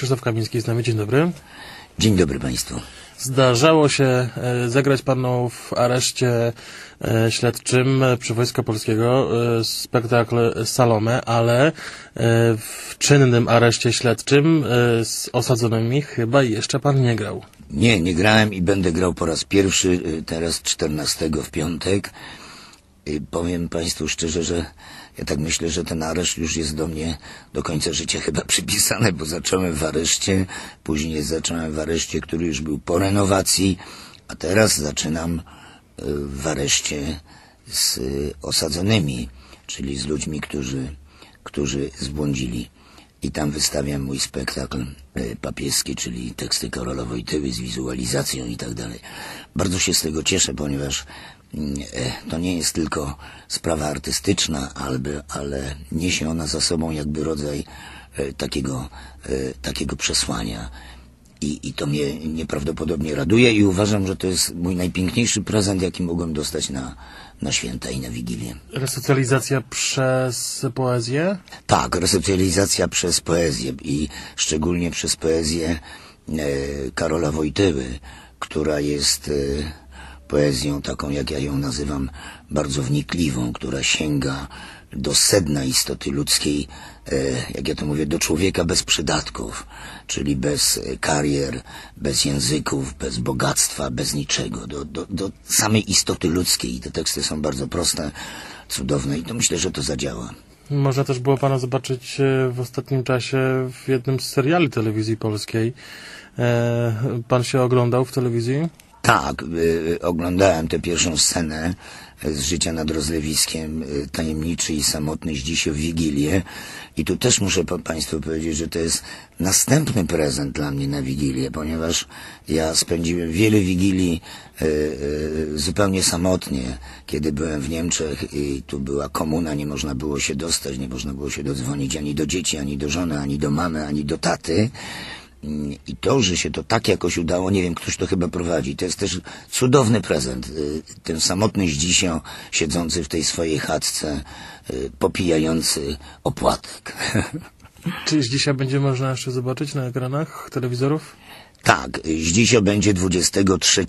Krzysztof Kamiński z nami, dzień dobry. Dzień dobry Państwu. Zdarzało się e, zagrać panu w areszcie e, śledczym przy Wojska Polskiego e, spektakl Salome, ale w czynnym areszcie śledczym z osadzonymi chyba jeszcze pan nie grał. Nie, nie grałem i będę grał po raz pierwszy, teraz 14 w piątek. I powiem Państwu szczerze, że ja tak myślę, że ten areszt już jest do mnie do końca życia chyba przypisany, bo zacząłem w areszcie, później zacząłem w areszcie, który już był po renowacji, a teraz zaczynam e, w areszcie z osadzonymi, czyli z ludźmi, którzy, którzy zbłądzili. I tam wystawiam mój spektakl e, papieski, czyli teksty Karola Wojtyły z wizualizacją i tak dalej. Bardzo się z tego cieszę, ponieważ to nie jest tylko sprawa artystyczna, ale, ale niesie ona za sobą jakby rodzaj e, takiego, e, takiego przesłania. I, I to mnie nieprawdopodobnie raduje i uważam, że to jest mój najpiękniejszy prezent, jaki mogłem dostać na, na święta i na Wigilię. Resocjalizacja przez poezję? Tak, resocjalizacja przez poezję i szczególnie przez poezję e, Karola Wojtyły, która jest e, poezją taką, jak ja ją nazywam, bardzo wnikliwą, która sięga do sedna istoty ludzkiej, e, jak ja to mówię, do człowieka bez przydatków, czyli bez karier, bez języków, bez bogactwa, bez niczego, do, do, do samej istoty ludzkiej. I te teksty są bardzo proste, cudowne i to myślę, że to zadziała. Można też było Pana zobaczyć e, w ostatnim czasie w jednym z seriali telewizji polskiej. E, pan się oglądał w telewizji? Tak, y, oglądałem tę pierwszą scenę z życia nad rozlewiskiem, y, tajemniczy i samotny dziś w Wigilię. I tu też muszę pa Państwu powiedzieć, że to jest następny prezent dla mnie na Wigilię, ponieważ ja spędziłem wiele Wigilii y, y, zupełnie samotnie, kiedy byłem w Niemczech i tu była komuna, nie można było się dostać, nie można było się dodzwonić ani do dzieci, ani do żony, ani do mamy, ani do taty. I to, że się to tak jakoś udało, nie wiem, ktoś to chyba prowadzi. To jest też cudowny prezent. Y, ten samotny Zdzisio, siedzący w tej swojej chatce, y, popijający opłatek. Czy dzisiaj będzie można jeszcze zobaczyć na ekranach telewizorów? Tak, Zdzisio będzie 23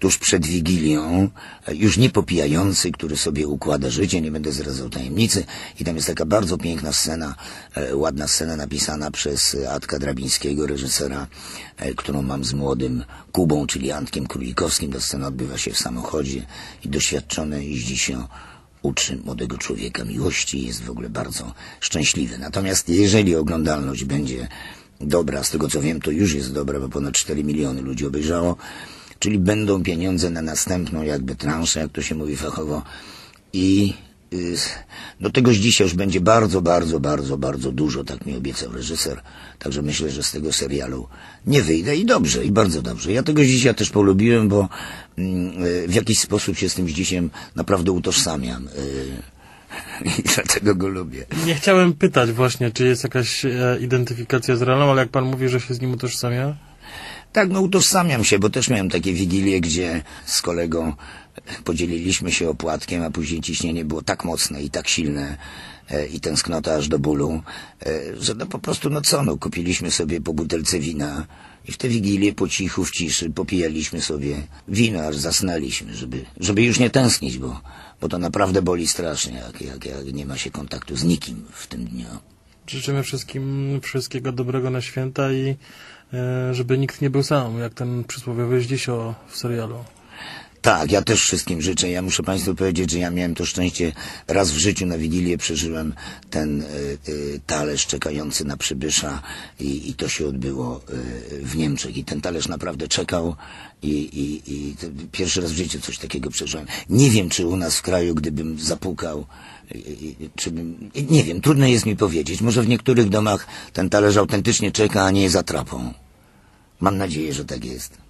tuż przed Wigilią, już nie popijający, który sobie układa życie, nie będę zdradzał tajemnicy. I tam jest taka bardzo piękna scena, e, ładna scena napisana przez Atka Drabińskiego, reżysera, e, którą mam z młodym Kubą, czyli Antkiem Królikowskim. Ta scena odbywa się w samochodzie i doświadczony Zdzisio uczy młodego człowieka miłości jest w ogóle bardzo szczęśliwy. Natomiast jeżeli oglądalność będzie dobra, z tego co wiem, to już jest dobra, bo ponad 4 miliony ludzi obejrzało, czyli będą pieniądze na następną jakby transzę, jak to się mówi fachowo i y, do tegoż dzisiaj już będzie bardzo, bardzo, bardzo, bardzo dużo, tak mi obiecał reżyser. Także myślę, że z tego serialu nie wyjdę i dobrze, i bardzo dobrze. Ja tego dzisiaj też polubiłem, bo mm, y, w jakiś sposób się z tym dzisiaj naprawdę utożsamiam. Y, I dlatego go lubię. Nie chciałem pytać właśnie, czy jest jakaś e, identyfikacja z realą, ale jak pan mówi, że się z nim utożsamia? Tak, no utożsamiam się, bo też miałem takie wigilie, gdzie z kolegą podzieliliśmy się opłatkiem, a później ciśnienie było tak mocne i tak silne e, i tęsknota aż do bólu, e, że no po prostu, no co, no kupiliśmy sobie po butelce wina i w te wigilie po cichu, w ciszy popijaliśmy sobie wino, aż zasnęliśmy, żeby, żeby już nie tęsknić, bo, bo to naprawdę boli strasznie, jak, jak, jak nie ma się kontaktu z nikim w tym dniu. Życzymy wszystkim wszystkiego dobrego na święta i e, żeby nikt nie był sam, jak ten przysłowiowy Zdzisio w serialu. Tak, ja też wszystkim życzę. Ja muszę Państwu powiedzieć, że ja miałem to szczęście raz w życiu na Wigilię przeżyłem ten y, y, talerz czekający na przybysza i, i to się odbyło y, w Niemczech. I ten talerz naprawdę czekał i, i, i pierwszy raz w życiu coś takiego przeżyłem. Nie wiem, czy u nas w kraju, gdybym zapukał, czy bym, nie wiem, trudno jest mi powiedzieć. Może w niektórych domach ten talerz autentycznie czeka, a nie jest atrapą. Mam nadzieję, że tak jest.